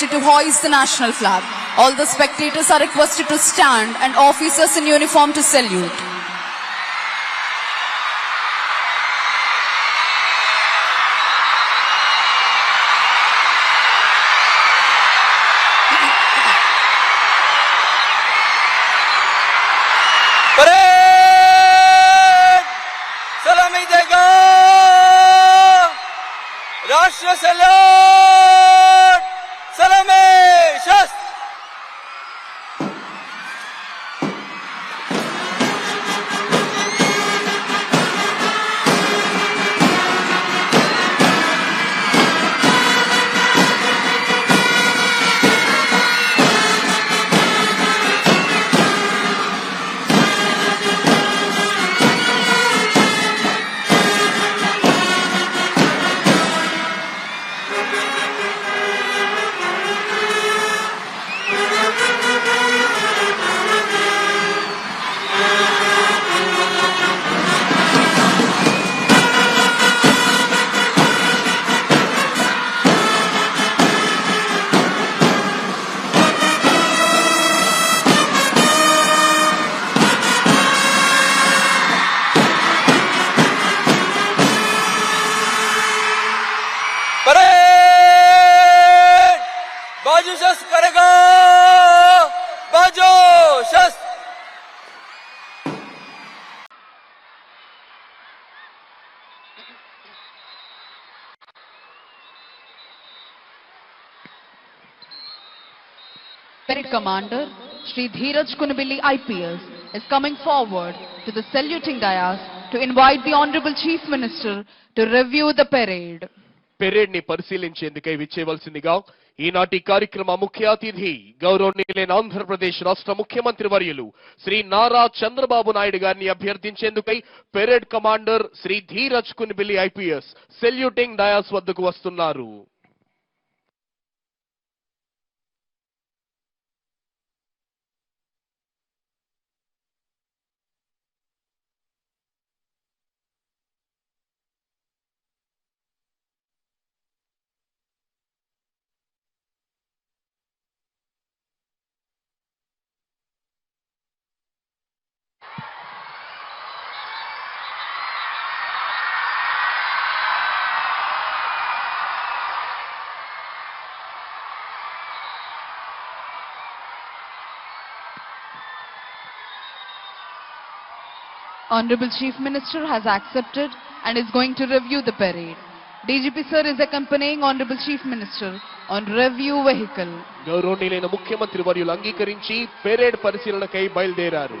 requested to hoist the national flag. All the spectators are requested to stand and officers in uniform to salute. Salam बाजू शस्त्र करेगा बाजू शस्त्र Parade Commander Shri Dheeraj Kunabilli IPS is coming forward to the saluting dais to invite the Honorable Chief Minister to review the parade. Parade ని పరిశీలించేందుకై విచ్చేవలసిందిగా ఈనాటి కార్యక్రమ ముఖ్య అతిథి గౌరవనీయులైన ఆంధ్రప్రదేశ్ రాష్ట్ర ముఖ్యమంత్రి వర్యులు శ్రీ నారా చంద్రబాబు నాయుడు గారిని అభ్యర్థించేందుకై parade commander Shri Dheeraj Kunbilli IPS saluting dais వద్దకు వస్తున్నారు. Honorable Chief Minister has accepted and is going to review the parade. DGP sir is accompanying Honorable Chief Minister on review vehicle. గౌరవనీయులైన ముఖ్యమంత్రి వర్యులు అంగీకరించి పెరేడ్ పరిశీలనకై బయలుదేరారు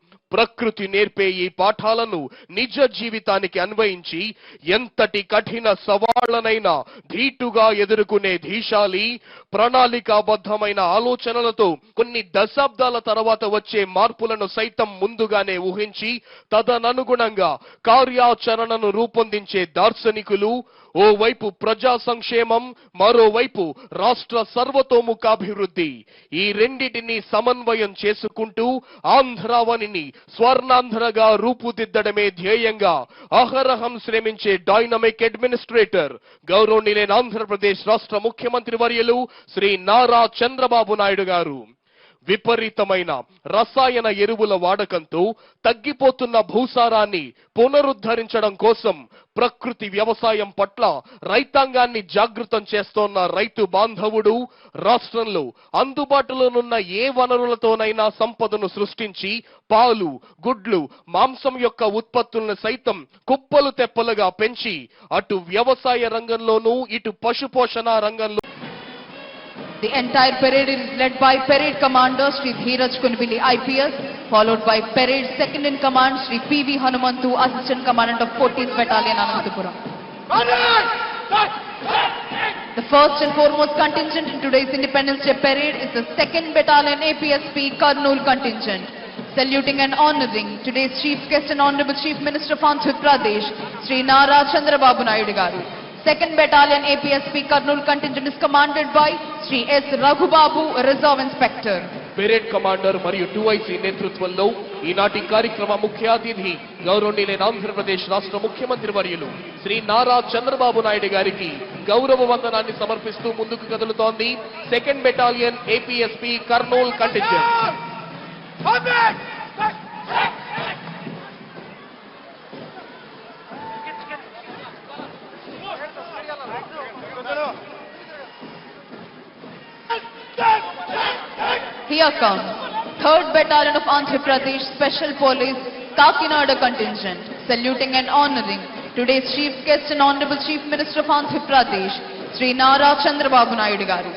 ప్రకృతి నేర్పే ఈ పాఠాలను నిజ జీవితానికి అన్వయించి ఎంతటి కఠిన సవాళ్ళనైనా ధీటుగా ఎదుర్కొనే ధీశాలి ప్రణాళికాబద్ధమైన ఆలోచనలతో కొన్ని దశాబ్దాల తర్వాత వచ్చే మార్పులను సైతం ముందుగానే ఊహించి తదననుగుణంగా కార్యాచరణను రూపొందించే దార్శనికులు ఓవైపు ప్రజా సంక్షేమం మరోవైపు రాష్ట్ర సర్వతోముఖాభివృద్ధి. ఈ రెండిటిని సమన్వయం చేసుకుంటూ ఆంధ్రావనిని స్వర్ణాంధ్రగా రూపుదిద్దడమే ధ్యేయంగా అహరహం శ్రమించే డైనమిక్ అడ్మినిస్ట్రేటర్ గౌరవనీయులైన ఆంధ్రప్రదేశ్ రాష్ట్ర ముఖ్యమంత్రి వర్యులు శ్రీ నారా చంద్రబాబు నాయుడు గారు. విపరీతమైన రసాయన ఎరువుల వాడకంతో తగ్గిపోతున్న భూసారాన్ని పునరుద్ధరించడం కోసం ప్రకృతి వ్యవసాయం పట్ల రైతాంగాన్ని జాగృతం చేస్తోన్న రైతు బాంధవుడు రాష్ట్రంలో అందుబాటులోనున్న ఏ వనరులతోనైనా సంపదను సృష్టించి పాలు గుడ్లు మాంసం యొక్క ఉత్పత్తులను సైతం కుప్పలు తెప్పలుగా పెంచి అటు వ్యవసాయ రంగంలోనూ ఇటు పశుపోషణ రంగంలో The entire parade is led by Parade Commander Sri Dheeraj Kunbili IPS, followed by Parade Second in Command Sri P.V. Hanumantu, Assistant Commandant of 14th Battalion, Anantapuram. The first and foremost contingent in today's Independence Day parade is the 2nd Battalion APSP Karnool contingent. Saluting and honoring today's Chief Guest and Honorable Chief Minister of Andhra Pradesh, Sri Nara Chandrababu Naidu Garu. 2nd Battalion APSP Karnool contingent is commanded by Sri S. Raghubabu, Reserve Inspector. Parade commander మరియు two I C నేతృత్వంలో ఈనాటి కార్యక్రమ ముఖ్య అతిథి గౌరవనీయులైన ఆంధ్రప్రదేశ్ రాష్ట్ర ముఖ్యమంత్రి వర్యులు శ్రీ నారా చంద్రబాబు నాయుడు గారికి గౌరవ వందనాన్ని సమర్పిస్తూ ముందుకు కదులుతోంది second battalion APSP Kurnool contingent Here comes 3rd Battalion of Andhra Pradesh Special Police Kakinada contingent, saluting and honoring today's Chief Guest and Honorable Chief Minister of Andhra Pradesh, Sri Nara Chandrababu Naidu Garu.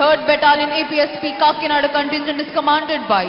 3rd Battalion APSP Kakinada contingent is commanded by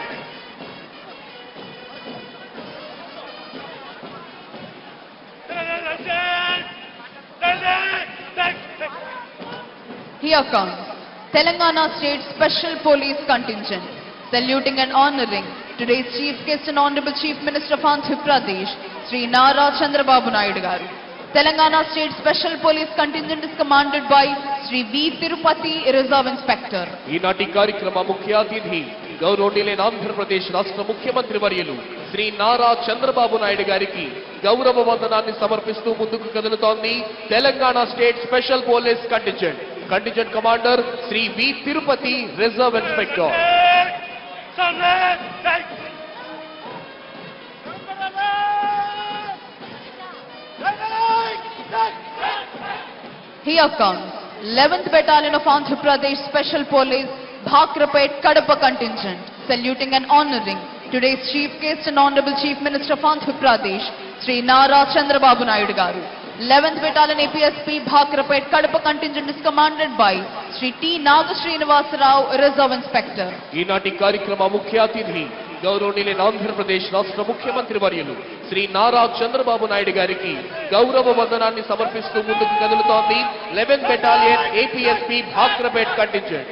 Here comes Telangana State Special Police Contingent, saluting and honoring today's Chief Guest and Honorable Chief Minister of Andhra Pradesh, Sri Nara Chandrababu Naidu Garu. Telangana State Special Police Contingent is commanded by Sri V. Tirupati, Reserve Inspector. ఈనాటి కార్యక్రమ ముఖ్య అతిథి గౌరవనీయులైన ఆంధ్రప్రదేశ్ రాష్ట్ర ముఖ్యమంత్రి వర్యులు శ్రీ నారా చంద్రబాబు నాయుడు గారికి గౌరవ వందనాన్ని సమర్పిస్తూ ముందుకు కదులుతోంది Telangana state special police contingent contingent commander Shri V Tirupati reserve inspector Here comes 11th Battalion of Andhra Pradesh Special Police, Bhakrapet Kadapa contingent, saluting and honoring today's Chief Guest and Honorable Chief Minister of Andhra Pradesh, Sri Nara Chandrababu Naidu Garu. 11th Battalion APSP Bhakrapet Kadapa contingent is commanded by Sri T. Nagasrinivasa Rao, Reserve Inspector. ఈనాటి కార్యక్రమ ముఖ్య అతిథి గౌరవనీయులైన ఆంధ్రప్రదేశ్ రాష్ట్ర ముఖ్యమంత్రి వర్యులు శ్రీ నారా చంద్రబాబు నాయుడు గారికి గౌరవ వందనాన్ని సమర్పిస్తూ ముందుకు కదులుతోంది eleven battalion APSP Bhakrapet contingent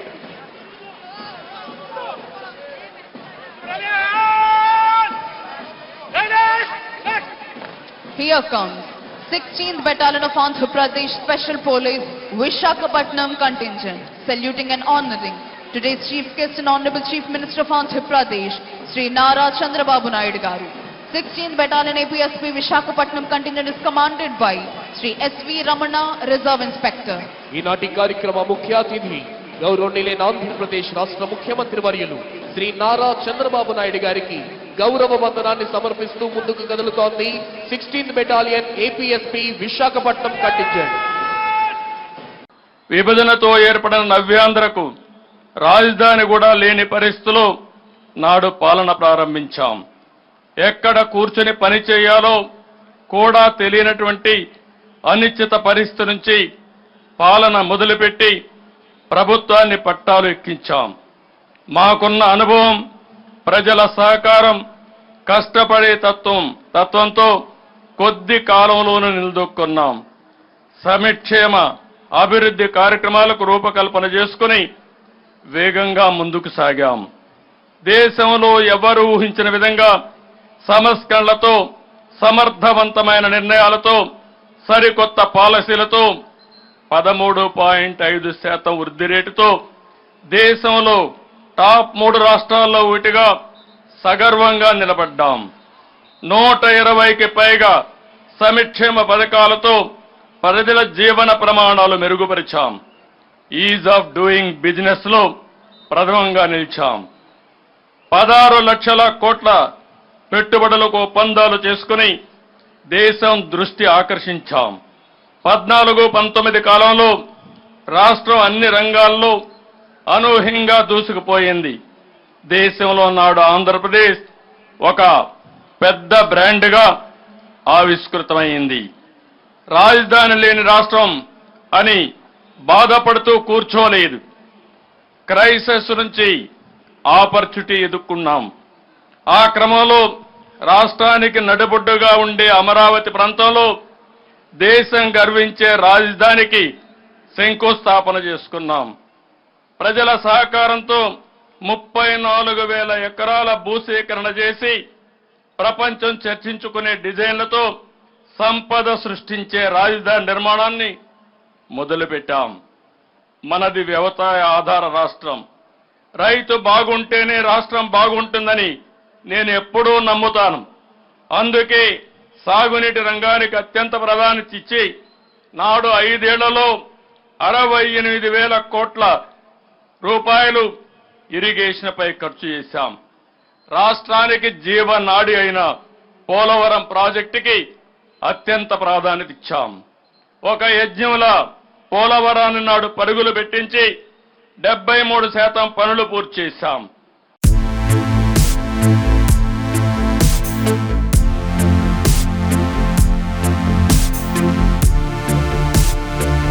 Here comes 16th Battalion of Andhra Pradesh Special Police Vishakhapatnam contingent, saluting and honoring today's Chief Guest and Honorable Chief Minister of Andhra Pradesh, Sri Nara Chandrababu Naidu Garu. 16th Battalion APSP Vishakhapatnam contingent is commanded by Sri S.V. Ramana, Reserve Inspector. ఈనాటి కార్యక్రమ ముఖ్య అతిథి గౌరవనీయులైన ఆంధ్రప్రదేశ్ రాష్ట్ర ముఖ్యమంత్రి వర్యులు శ్రీ నారా చంద్రబాబు నాయుడు గారికి గౌరవ వందనాన్ని సమర్పిస్తూ ముందుకు కదులుతోంది. Sixteenth battalion APSP Visakhapatnam contingent విభజనతో ఏర్పడిన నవ్యాంధ్రకు రాజధాని కూడా లేని పరిస్థితులు నాడు పాలన ప్రారంభించాం. ఎక్కడ కూర్చొని పని చేయాలో కూడా తెలియనటువంటి అనిశ్చిత పరిస్థితి నుంచి పాలన మొదలుపెట్టి ప్రభుత్వాన్ని పట్టాలు ఎక్కించాం. మాకున్న అనుభవం ప్రజల సహకారం కష్టపడే తత్వం తత్వంతో కొద్ది కాలంలోనూ నిలదొక్కున్నాం. సమిక్షేమ అభివృద్ధి కార్యక్రమాలకు రూపకల్పన చేసుకుని వేగంగా ముందుకు సాగాం. దేశంలో ఎవరు ఊహించిన విధంగా సమస్కరణతో సమర్థవంతమైన నిర్ణయాలతో సరికొత్త పాలసీలతో పదమూడు పాయింట్ ఐదు శాతం వృద్ధి రేటుతో దేశంలో టాప్ మూడు రాష్ట్రాల్లో ఒకటిగా సగర్వంగా నిలబడ్డాం. నూట ఇరవైకి పైగా సమిక్షేమ పథకాలతో ప్రజల జీవన ప్రమాణాలు మెరుగుపరిచాం. ఈజ్ ఆఫ్ డూయింగ్ బిజినెస్లో ప్రథమంగా నిలిచాం. పదహారు లక్షల కోట్ల పెట్టుబడులకు ఒప్పందాలు చేసుకుని దేశం దృష్టి ఆకర్షించాం. పద్నాలుగు పంతొమ్మిది కాలంలో రాష్ట్రం అన్ని రంగాల్లో అనూహ్యంగా దూసుకుపోయింది. దేశంలో నాడు ఆంధ్రప్రదేశ్ ఒక పెద్ద బ్రాండ్గా ఆవిష్కృతమైంది. రాజధాని లేని రాష్ట్రం అని బాధపడుతూ కూర్చోలేదు. క్రైసిస్ నుంచి ఆపర్చునిటీ ఎదుర్కొన్నాం. ఆ క్రమంలో రాష్ట్రానికి నడిబొడ్డుగా ఉండే అమరావతి ప్రాంతంలో దేశం గర్వించే రాజధానికి శంకుస్థాపన చేసుకున్నాం. ప్రజల సహకారంతో ముప్పై నాలుగు వేల ఎకరాల భూసేకరణ చేసి ప్రపంచం చర్చించుకునే డిజైన్లతో సంపద సృష్టించే రాజధాని నిర్మాణాన్ని మొదలుపెట్టాం. మనది వ్యవసాయ ఆధార రాష్ట్రం. రైతు బాగుంటేనే రాష్ట్రం బాగుంటుందని నేను ఎప్పుడూ నమ్ముతాను. అందుకే సాగునీటి రంగానికి అత్యంత ప్రాధాన్యత ఇచ్చి నాడు ఐదేళ్ళలో అరవై ఎనిమిది వేల కోట్ల రూపాయలు ఇరిగేషన్పై ఖర్చు చేశాం. రాష్ట్రానికి జీవనాడి అయిన పోలవరం ప్రాజెక్టుకి అత్యంత ప్రాధాన్యత ఇచ్చాం. ఒక యజ్ఞంలా పోలవరాన్ని నాడు పరుగులు పెట్టించి డెబ్బై మూడు శాతం పనులు పూర్తి చేశాం.